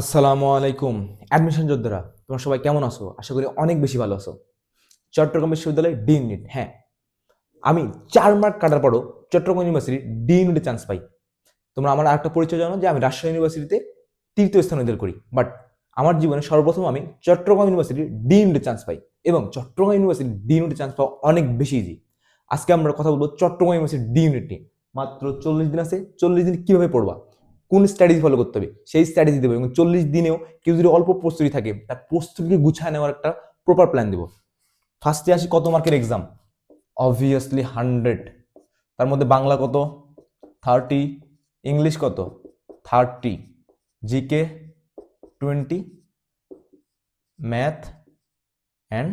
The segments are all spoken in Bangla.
আসসালামু আলাইকুম। অ্যাডমিশন যোদ্ধারা, তোমরা সবাই কেমন আছো? আশা করি অনেক বেশি ভালো আছো। চট্টগ্রাম বিশ্ববিদ্যালয়ে ডি ইউনিট হ্যাঁ। আমি চার মার্ক কাটার পরও চট্টগ্রাম ইউনিভার্সিটি ডি ইউনিটে চান্স পাই। তোমরা আমার আরেকটা পরিচয় জানো যে আমি রাজশাহী ইউনিভার্সিটিতে তৃতীয় স্থান অধিকার করি। বাট আমার জীবনে সর্বপ্রথম আমি চট্টগ্রাম ইউনিভার্সিটির ডি ইউনিটে চান্স পাই এবং চট্টগ্রাম ইউনিভার্সিটি ডি ইউনিটে চান্স পাওয়া অনেক বেশি ইজি আজকে আমরা কথা বলব চট্টগ্রাম ইউনিভার্সিটি ডি ইউনিট নিয়ে। মাত্র চল্লিশ দিন আছে, চল্লিশ দিন কীভাবে পড়বা? কোন স্ট্র্যাটেজি ফলো করতে হবে? সেই স্ট্র্যাটেজি দেবো এবং চল্লিশ দিনেও কেউ যদি অল্প প্রস্তুতি থাকে, তার প্রস্তুতিকে গুছায় নেওয়ার একটা প্রপার প্ল্যান দেবো। ফার্স্টে আসি কত মার্কের এক্সাম অবভিয়াসলি হান্ড্রেড তার মধ্যে বাংলা কত? থার্টি ইংলিশ কত? Thirty GK twenty math and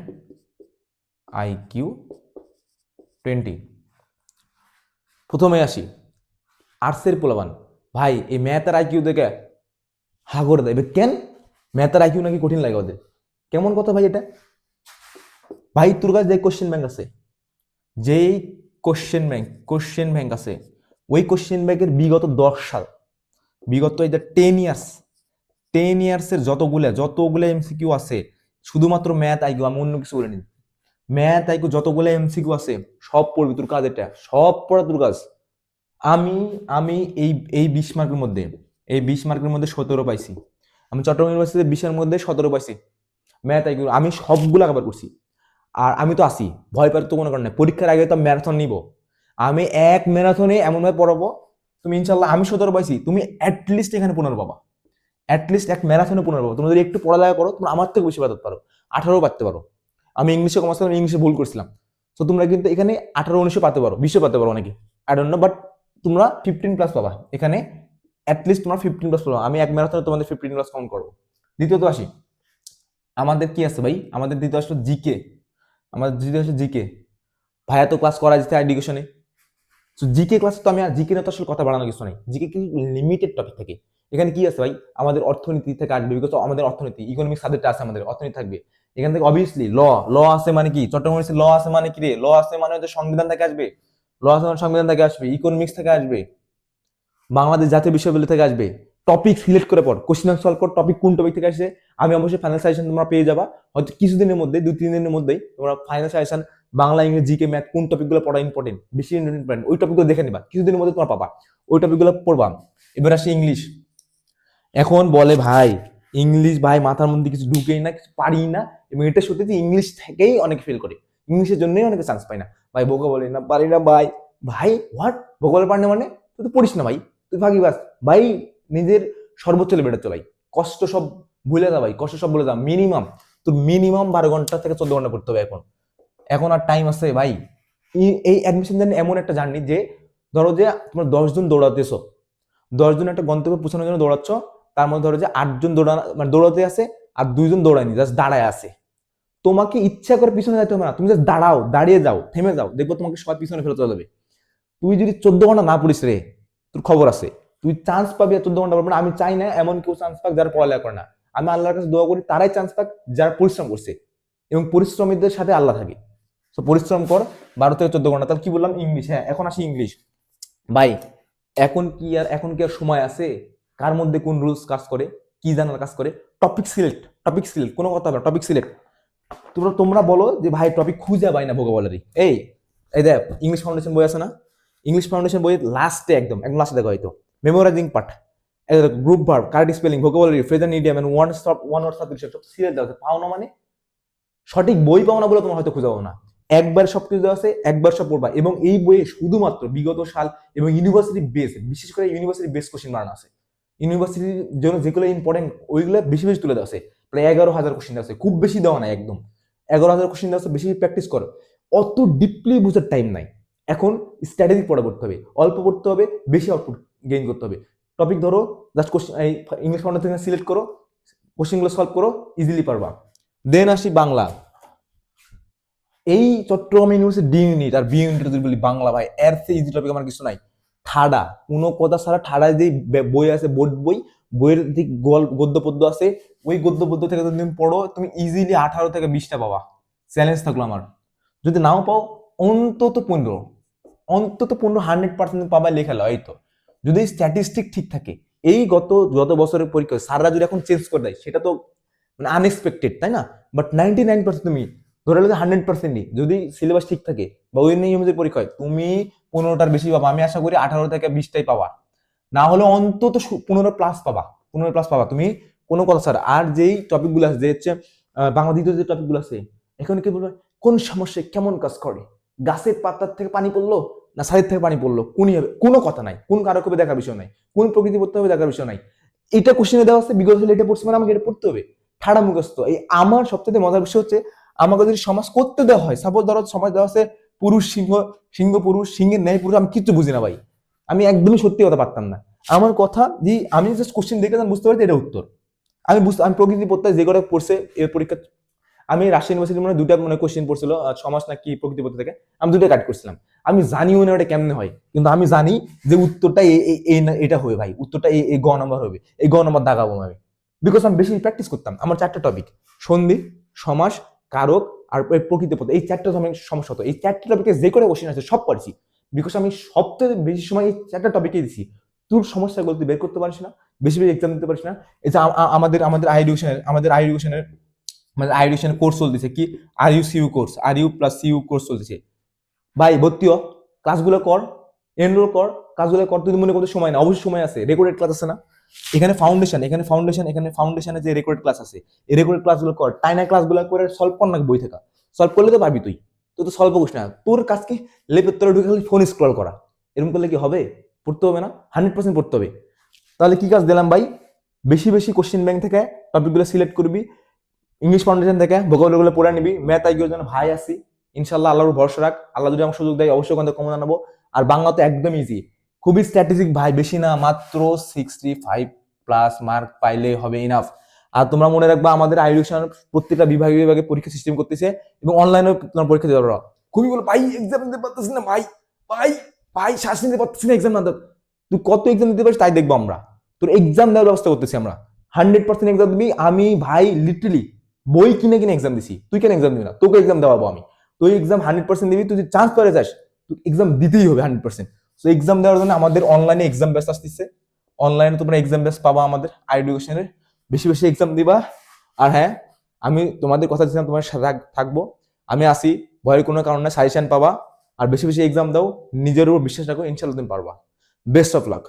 IQ twenty প্রথমে আসি। আর্টসের পোলাবান ভাই, এই ম্যাথ আর আইকিউ দেখে হা করে দেয় কেন? ম্যাথ আর আইকিউ নাকি কঠিন লাগে ওদের। কেমন কথা ভাই এটা? ভাই, তোর কাছে যে কোশ্চেন ব্যাংক আছে, যেই কোশ্চেন ব্যাংক কোশ্চেন ব্যাংক আছে, ওই কোশ্চেন ব্যাংকের বিগত দশ সাল, বিগত এই যে টেন ইয়ার্স টেন ইয়ার্সের যতগুলা, যতগুলো এমসিকিউ আছে, শুধুমাত্র ম্যাথ আইকিউ আমি অন্য কিছু বলে নিই ম্যাথ আইকিউ যতগুলো এমসিকিউ আছে, সব পড়বি তোর কাজ এটা, সব পড়া তোর কাজ। আমি আমি এই এই বিশ মার্কের মধ্যে, এই বিশ মার্কের মধ্যে সতেরো পাইছি। আমি চট্টগ্রাম ইউনিভার্সিটিতে বিশের মধ্যে সতেরো পাইছি। ম্যাথ আইকিউ আমি সবগুলো কভার করছি। আর আমি তো আসি ভয় পাওয়ার তো কোনো কারণ পরীক্ষার আগে তো ম্যারাথন নিব। আমি এক ম্যারাথনে এমনভাবে পড়াবো, তুমি ইনশাল্লাহ আমি সতেরো পাইছি, তুমি অ্যাটলিস্ট এখানে পনেরো পাবা। অ্যাটলিস্ট এক ম্যারাথনে পনেরো পাবো। তুমি যদি একটু পড়ালেখা করো, তোমরা আমার থেকে বেশি পাঠাতে পারো। আঠারো পারতে পারো। আমি ইংলিশে কমার্স আমি ইংলিশে ভুল করছিলাম। তো তোমরা কিন্তু এখানে আঠারো উনিশে পাতে পারো বিশে পাতে পারো অনেকে। আই ডোন্ট নো বাট তোমরা ফিফটিন প্লাস পাবা। এখানে অ্যাটলিস্ট তোমরা ফিফটিন প্লাস পাবা। আমি এক ম্যারাথনে তোমাদের ফিফটিন প্লাস কাউন্ট করব। দ্বিতীয়ত আসি। আমাদের কি আছে ভাই? আমাদের দ্বিতীয় আসলো জিকে আমাদের দ্বিতীয় আসলে জিকে ভাইয়া তো ক্লাস করা যেতে এডুকেশনে তো জিকে ক্লাসে তো আমি আর জিকে তো আসলে কথা বাড়ানো কিছু নেই। জিকে কি লিমিটেড টপিক থাকে। এখানে কি আছে ভাই? আমাদের অর্থনীতি থেকে আসবে বিকজ আমাদের অর্থনীতি ইকোনমিক সাবজেক্ট আছে আমাদের, অর্থনীতি থাকবে। এখান থেকে অবভিয়াসলি ল ল আছে মানে কি? চট্টগ্রাম ল আছে মানে কি রে? ল আছে মানে হচ্ছে সংবিধান থেকে আসবে। ল আছে মানে সংবিধান থেকে আসবে ইকোনমিক্স থেকে আসবে, বাংলাদেশ জাতীয় বিশ্ববিদ্যালয় থেকে আসবে টপিক সিলেক্ট করে পড় কোশ্চেন সলভ কর টপিক কোন টপিক থেকে আসছে আমি অবশ্যই ফাইনাল সাজেশন তোমরা পেয়ে যাবা, হয়তো কিছুদিনের মধ্যে দুই, তিন দিনের মধ্যেই তোমরা ফাইনাল সাজেশন বাংলা, ইংরেজি জিকে ম্যাথ কোন টপিকগুলো পড়া ইম্পর্টেন্ট বেশি ইম্পর্টেন্ট ওই টপিকগুলো দেখে নিবা, কিছুদিনের মধ্যে তোমরা পাবা, ওই টপিকগুলো পড়বা। এবার আসি ইংলিশ এখন বলে ভাই ইংলিশ ভাই মাথার মধ্যে কিছু ঢুকেই না, কিছু পারি না, এবং এটা সত্যি ইংলিশ থেকেই অনেক ফেল করে। ইংলিশের জন্যই অনেকে চান্স পায় না। ভাই বোকা বলে, না, পারি না, ভাই। ভাই হোয়াট ভোকাল পারি না মানে? তুই তো পড়িস না, ভাই। তুই ভাগি বাস। ভাই, নিজের সর্বোচ্চ লেভেলটা চলাই। কষ্ট সব ভুলে যা, ভাই। কষ্ট সব বলে যা। মিনিমাম তোর মিনিমাম বারো ঘণ্টা থেকে চোদ্দ ঘণ্টা করতে হবে এখন। এখন আর টাইম আছে, ভাই। এই অ্যাডমিশন জার্নি এমন একটা জার্নি যে, ধরো যে, তোমার দশজন দৌড়াতেছো। দশজন একটা গন্তব্যে পৌঁছানোর জন্য দৌড়াচ্ছ। তার মধ্যে ধরো যে আটজন দৌড়ানো মানে দৌড়াতে আছে আর দুইজন দৌড়ায়নি জাস্ট দাঁড়ায় আছে। তোমাকে ইচ্ছা করে পিছনে যেতে হবে না। তুমি জাস্ট দাঁড়াও, দাঁড়িয়ে যাও, থেমে যাও, দেখব তোমাকে সবাই পিছনে ফেরত যাবে। তুই যদি চোদ্দ ঘণ্টা না পড়িস রে, তোর খবর আছে। তুই চান্স পাবি চোদ্দ ঘণ্টা পড়বে না। আমি চাই না এমন কেউ চান্স পাক যারা পড়ালেখা করে না। আমি আল্লাহর কাছে দোয়া করি, তারাই চান্স পাক যারা পরিশ্রম করছে এবং পরিশ্রমীদের সাথে আল্লাহ থাকে। তো পরিশ্রম কর, বারো থেকে চোদ্দ ঘণ্টা। তাহলে কি বললাম? ইংলিশ হ্যাঁ এখন আসি ইংলিশ ভাই, এখন কি আর, এখন কি আর সময় আছে? কার মধ্যে কোন রুলস কাজ করে? কি জানার কাজ করে? টপিক সিলেক্ট টপিক সিলেক্ট কোনো কথা হবে টপিক সিলেক্ট তোমরা তোমরা বলো যে ভাই টপিক খুঁজে পাই না ভোকাবলারি এই এই দেখ ইংলিশ ফাউন্ডেশন বই আছে না? ইংলিশ ফাউন্ডেশন বইয়ের লাস্টে একদম একদম লাস্টে দেখো হয়তো memorising part group verb correct spelling vocabulary phrases idiom one stop one word subject সব সিরিয়াল দেওয়া আছে। পাও না মানে? সঠিক বই পাও না বলে তোমার হয়তো খুঁজে পাবো না। একবার সব কিছু দেওয়া আছে, একবার সব পড়বা। এবং এই বইয়ে শুধুমাত্র বিগত সাল এবং ইউনিভার্সিটি বেস বিশেষ করে ইউনিভার্সিটি বেস কোশ্চেন বানানো আছে। ইউনিভার্সিটির জন্য যেগুলো ইম্পর্টেন্ট ওইগুলো বেশি বেশি তুলে দেওয়া আছে। প্রায় এগারো হাজার কোশ্চিন আছে। খুব বেশি দেওয়া নাই একদম। এগারো হাজার কোশ্চিন দেওয়া আছে, বেশি প্র্যাকটিস করো। অত ডিপলি বুঝার টাইম নাই। এখন স্ট্র্যাটেজিক পড়া পড়তে হবে। অল্প পড়তে হবে, বেশি আউটপুট গেইন করতে হবে। টপিক ধরো জাস্ট কোশ্চেন এই ইংলিশ ফাউন্ডেশন থেকে সিলেক্ট করো কোশ্চেনগুলো সলভ করো ইজিলি পারবা। দেন আসি বাংলা। এই চট্টগ্রাম ইউনিভার্সিটি ডি ইউনিট আর বি ইউনিট যদি বলি বাংলা, ভাই, এর চেয়ে ইজি টপিক আমার কিছু নাই। ঠাডা। কোনো কথা ছাড়া ঠাডা যে বই আছে, বোর্ড বই, বইয়ের গল- গদ্য পদ্য আছে, ওই গদ্য পদ্য থেকে যদি তুমি পড়ো, তুমি ইজিলি আঠারো থেকে বিশটা পাবা। চ্যালেঞ্জ থাকল আমার। যদি নাও পাও, অন্তত পনেরো। অন্তত পনেরো হান্ড্রেড পার্সেন্ট পাবা লেখা লয় তো যদি স্ট্যাটিস্টিক ঠিক থাকে, এই গত যত বছরের পরীক্ষা স্যাররা যদি এখন চেঞ্জ করে দেয়, সেটা তো মানে আনএক্সপেক্টেড তাই না? বাট নাইনটি নাইন পার্সেন্ট তুমি ধরে নিলে হান্ড্রেড পার্সেন্টই যদি সিলেবাস ঠিক থাকে বা ওই নিয়ম অনুযায়ী পরীক্ষা হয় তুমি পনেরোটার বেশি পাবা। আমি আশা করি আঠারো থেকে বিশটাই পাবা। না হলে অন্তত পনেরো প্লাস পাবা। পনেরো প্লাস পাবা। তুমি কোনো কথা স্যার আর যেই টপিকগুলো আছে যে হচ্ছে আহ, বাংলা দ্বিতীয় যে টপিকগুলো আছে এখানে কি বলবে? কোন সমস্যায় কেমন কাজ করে? গাছের পাতার থেকে পানি পড়ল না সাইড থেকে পানি পড়ল? কোনই হবে? কোনো কথা নাই। কোন কারও কবে দেখার বিষয় নাই। কোন প্রকৃতি পড়তে হবে দেখার বিষয় নাই। এটা কোশ্চেনে দেওয়া আছে বিগত এটা পড়ছে মানে আমাকে এটা পড়তে হবে। ঠাড়া মুখস্থ। এই আমার সবথেকে মজার বিষয় হচ্ছে আমাকে যদি সমাজ করতে দেওয়া হয় সাপোজ ধরো সমাজ দেওয়া আছে পুরুষ, সিংহ সিংহ পুরুষ, সিংহের ন্যায় পুরুষ, আমি কিচ্ছু বুঝি না ভাই। আমি একদমই সত্যি কথা পারতাম না। আমার কথা যে আমি জাস্ট কোশ্চেন দেখে বুঝতে পারি এটা উত্তর। আমি বুঝতে আমি প্রকৃতি পড়তে যে করে পড়ছে, এর পরীক্ষা আমি রাজশাহী ইউনিভার্সিটি মনে দুটা মনে কোশ্চেন পড়ছিল সমাজ না কি প্রকৃতি পড়তে থেকে, আমি দুটো কাট করছিলাম। আমি জানিও না ওটা কেমনে হয়, কিন্তু আমি জানি যে উত্তরটা এটা হবে ভাই, উত্তরটা এই গ নম্বর হবে এই গ নম্বর দাগাবো আমি। বিকজ আমি বেশি প্র্যাকটিস করতাম, আমার চারটা টপিক সন্ধি সমাস কারক আর এই প্রকৃতি পথ এই চারটা আমি সমস্যা হতো। এই চারটা টপিকে যে করে কোশ্চেন আছে সব পারছি বিকজ আমি সবথেকে বেশি সময় এই চারটা টপিকে দিছি। তোর সমস্যাগুলো তুই বের করতে পারিস না, বেশি বেশি এক্সাম দিতে পারিস না। এই যে আমাদের আমাদের আই এডুকেশনের আমাদের আই এডুকেশনের আমাদের আই এডুকেশনের কোর্স চলতেছে কি? R U CU course R U plus CU course চলতেছে? ভাই, ভর্তি হ। ক্লাসগুলো কর এনরোল কর। কাজগুলো কর তুই মনে করতে সময় না অবশ্যই সময় আছে। রেকর্ডেড ক্লাস আছে না? এখানে ফাউন্ডেশন এখানে ফাউন্ডেশন এখানে ফাউন্ডেশনে যে রেকর্ডেড ক্লাস আছে, এই রেকর্ডেড ক্লাসগুলো কর, টাইনা ক্লাসগুলো করে সলভ কর না বই থেকে। সলভ করলে তো পারবি তুই তুই তো সলভ করিস না। তোর কাজ কি লেপের তোর ঢুকে খালি ফোন স্ক্রল করা। এরকম করলে কি হবে? পড়তে হবে না? হান্ড্রেড পার্সেন্ট পড়তে হবে। তাহলে কি কাজ দিলাম ভাই? বেশি বেশি কোশ্চেন ব্যাংক থেকে টপিকগুলো সিলেক্ট করবি ইংলিশ ফাউন্ডেশন থেকে ভূগোলগুলো পড়ে নিবি ম্যাথ আইগির জন্য ভাই আসি ইনশাল্লাহ আল্লাহর ভরসা রাখ। আল্লাহ যদি আমার সুযোগ দেয়, অবশ্যই থেকে কমন আনাবো আর বাংলা তো একদম ইজি খুবই স্ট্র্যাটেজিক ভাই, বেশি না, মাত্র সিক্সটি ফাইভ প্লাস মার্ক পাইলে হবে ইনাফ আর তোমরা মনে রাখবা, আমাদের আইডিউশন প্রত্যেকটা বিভাগে বিভাগে পরীক্ষা সিস্টেম করতেছে এবং অনলাইনেও তোমার পরীক্ষা দিতে পারো। খুবই বলো, ভাই এক্সাম দিতে পারতেছি না, ভাই ভাই ভাই, শ্বাস নিতে পারতেছি না এক্সাম না তুই কত এক্সাম দিতে পারিস তাই দেখব আমরা। তোর এক্সাম দেওয়ার ব্যবস্থা করতেছি আমরা। হান্ড্রেড পার্সেন্ট এক্সাম দিবি, আমি, ভাই লিটারালি বই কিনে কিনে এক্সাম দিছি। তুই কেন এক্সাম দিবি না? তোকে এক্সাম দেওয়াবো আমি। তুই এক্সাম হান্ড্রেড পার্সেন্ট দিবি, তুই চান্স পেয়ে যাস তুই এক্সাম দিতেই হবে হান্ড্রেড পার্সেন্ট তো এক্সাম দেওয়ার জন্য আমাদের অনলাইনে এক্সাম ব্যাচ আসতেছে। অনলাইনে তোমরা এক্সাম ব্যাচ পাবা আমাদের এডুকেশনের বেশি বেশি এক্সাম দিবা। আর হ্যাঁ আমি তোমাদের কথা দিচ্ছিলাম তোমার সাথে থাকব। আমি আসি ভয়ের কোনো কারণে সাজেশন পাবা। আর বেশি বেশি এক্সাম দাও, নিজের উপর বিশ্বাস রাখো ইনশাল্লাহ তুমি পারবা। Best of luck